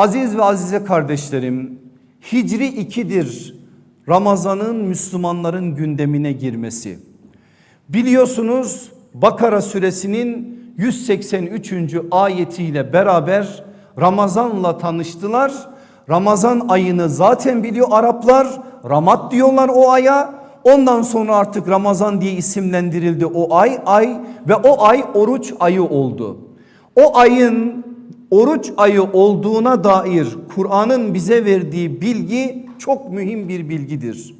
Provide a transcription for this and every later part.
Aziz ve azize kardeşlerim, Hicri 2'dir Ramazan'ın Müslümanların gündemine girmesi. Biliyorsunuz Bakara suresinin 183. ayetiyle beraber Ramazan'la tanıştılar. Ramazan ayını zaten biliyor Araplar. Ramat diyorlar o aya. Ondan sonra artık Ramazan diye isimlendirildi o ay ay ve o ay oruç ayı oldu. O ayın oruç ayı olduğuna dair Kur'an'ın bize verdiği bilgi çok mühim bir bilgidir.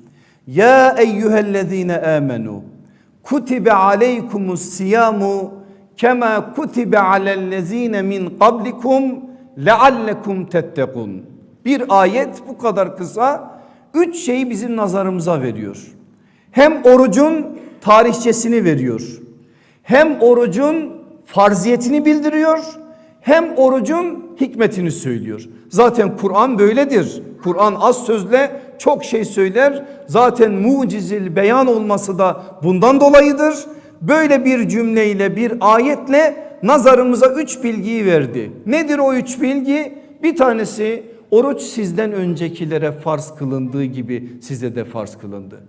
Ya eyyühellezine amenu kutibe aleykumus siyamu kema kutibe alellezine min qablikum leallekum tettekun. Bir ayet bu kadar kısa üç şeyi bizim nazarımıza veriyor. Hem orucun tarihçesini veriyor. Hem orucun farziyetini bildiriyor hem orucun hikmetini söylüyor. Zaten Kur'an böyledir. Kur'an az sözle çok şey söyler. Zaten mucizil beyan olması da bundan dolayıdır. Böyle bir cümleyle bir ayetle nazarımıza üç bilgiyi verdi. Nedir o üç bilgi? Bir tanesi oruç sizden öncekilere farz kılındığı gibi size de farz kılındı.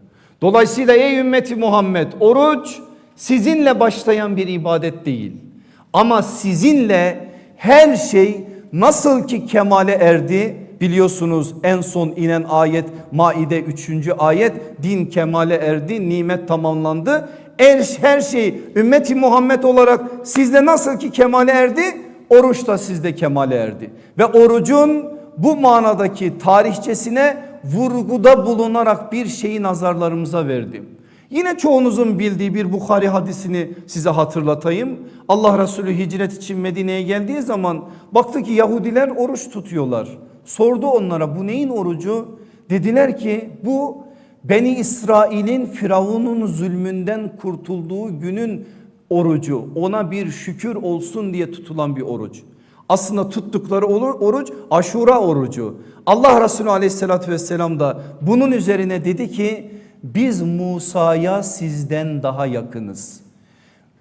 Dolayısıyla ey ümmeti Muhammed oruç sizinle başlayan bir ibadet değil. Ama sizinle her şey nasıl ki kemale erdi biliyorsunuz en son inen ayet Maide 3. ayet din kemale erdi nimet tamamlandı. Her, her şey ümmeti Muhammed olarak sizde nasıl ki kemale erdi oruç da sizde kemale erdi. Ve orucun bu manadaki tarihçesine vurguda bulunarak bir şeyi nazarlarımıza verdi. Yine çoğunuzun bildiği bir Bukhari hadisini size hatırlatayım. Allah Resulü hicret için Medine'ye geldiği zaman baktı ki Yahudiler oruç tutuyorlar. Sordu onlara bu neyin orucu? Dediler ki bu Beni İsrail'in Firavun'un zulmünden kurtulduğu günün orucu. Ona bir şükür olsun diye tutulan bir oruç. Aslında tuttukları oruç aşura orucu. Allah Resulü aleyhissalatü vesselam da bunun üzerine dedi ki biz Musa'ya sizden daha yakınız.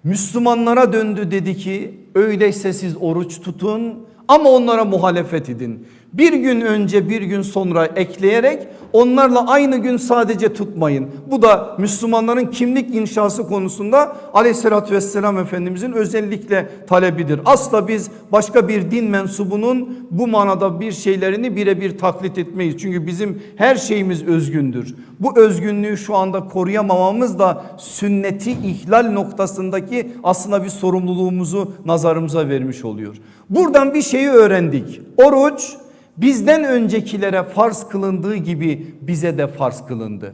Müslümanlara döndü dedi ki öyleyse siz oruç tutun ama onlara muhalefet edin. Bir gün önce bir gün sonra ekleyerek onlarla aynı gün sadece tutmayın. Bu da Müslümanların kimlik inşası konusunda aleyhissalatü vesselam Efendimizin özellikle talebidir. Asla biz başka bir din mensubunun bu manada bir şeylerini birebir taklit etmeyiz. Çünkü bizim her şeyimiz özgündür. Bu özgünlüğü şu anda koruyamamamız da sünneti ihlal noktasındaki aslında bir sorumluluğumuzu nazarımıza vermiş oluyor. Buradan bir şeyi öğrendik. Oruç bizden öncekilere farz kılındığı gibi bize de farz kılındı.